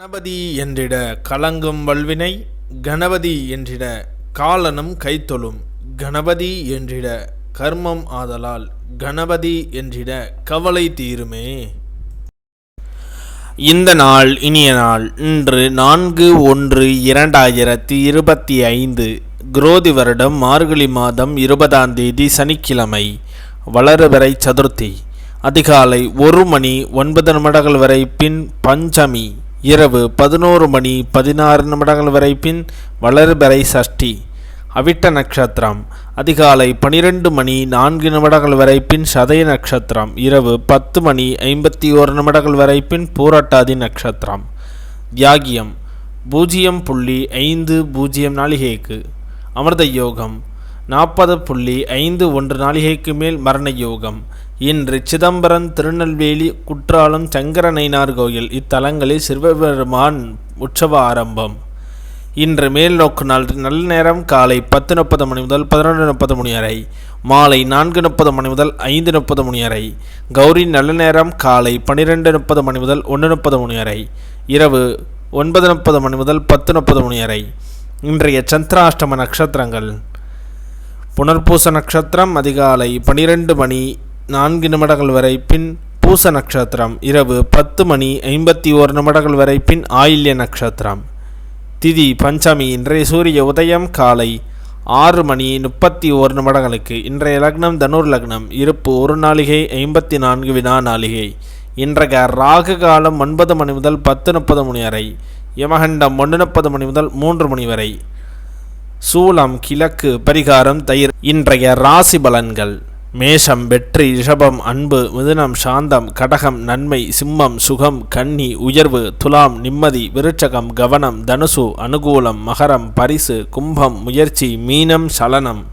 கணபதி என்றிட கலங்கும் வல்வினை கணபதி என்றிட காலனும் கைத்தொழும். கணபதி என்றிட கர்மம் ஆதலால் கணபதி என்றிட கவலை தீருமே. இந்த நாள் இனிய நாள் இன்று நான்கு ஒன்று இரண்டாயிரத்தி இருபத்தி ஐந்து குரோதி வருடம் மார்கழி மாதம் இருபதாம் தேதி சனிக்கிழமை வளருவரை சதுர்த்தி. அதிகாலை ஒரு மணி ஒன்பது நிமிடங்கள் வரை பின் பஞ்சமி. இரவு பதினோரு மணி பதினாறு நிமிடங்கள் வரை பின் வளர்பெறை சஷ்டி அவிட்ட நட்சத்திரம். அதிகாலை பனிரெண்டு மணி நான்கு நிமிடங்கள் வரை பின் சதய நட்சத்திரம். இரவு பத்து மணி ஐம்பத்தி ஓரு நிமிடங்கள் வரை பின் பூரட்டாதி நட்சத்திரம். தியாகியம் பூஜ்ஜியம் புள்ளி ஐந்து பூஜ்ஜியம் நாளிகைக்கு. அமிர்த யோகம் நாற்பது புள்ளி ஐந்து ஒன்று நாளிகைக்கு மேல் மரண யோகம் இன்று சிதம்பரம் திருநெல்வேலி குற்றாலம் சங்கரநயினார் கோயில் இத்தலங்களில் சிவபெருமான் உற்சவ ஆரம்பம் இன்று மேல் நோக்கு நாள் நல்ல நேரம் காலை பத்து முப்பது மணி முதல் பதினொன்று முப்பது மணி வரை மாலை நான்கு முப்பது மணி முதல் ஐந்து முப்பது மணி வரை கௌரி நல்ல நேரம் காலை பன்னிரெண்டு முப்பது மணி முதல் ஒன்று முப்பது மணி வரை இரவு ஒன்பது முப்பது மணி முதல் பத்து முப்பது மணி வரை. இன்றைய சந்திராஷ்டம நட்சத்திரங்கள். புனர்பூச நட்சத்திரம் அதிகாலை பனிரெண்டு மணி நான்கு நிமிடங்கள் வரை பின் பூச நட்சத்திரம் இரவு பத்து மணி ஐம்பத்தி ஓரு நிமிடங்கள் வரை பின் ஆயில்ய நட்சத்திரம். திதி பஞ்சமி இன்றைய சூரிய உதயம் காலை ஆறு மணி முப்பத்தி ஓரு நிமிடங்களுக்கு இன்றைய லக்னம் தனுர் லக்னம் இருப்பு ஒரு நாளிகை ஐம்பத்தி நான்கு வினா நாளிகை. இன்றைய ராகு காலம் ஒன்பது மணி முதல் பத்து முப்பது மணி வரை யமகண்டம் ஒன்று முப்பது மணி முதல் மூன்று மணி வரை. சூலம் கிழக்கு பரிகாரம் தயிர். இன்றைய ராசி பலன்கள். மேஷம் வெற்றி ரிஷபம் அன்பு மிதுனம் சாந்தம் கடகம் நன்மை சிம்மம் சுகம் கன்னி உயர்வு துலாம் நிம்மதி விருட்சகம் கவனம் தனுசு அனுகூலம் மகரம் பரிசு கும்பம் முயற்சி மீனம் சலனம்.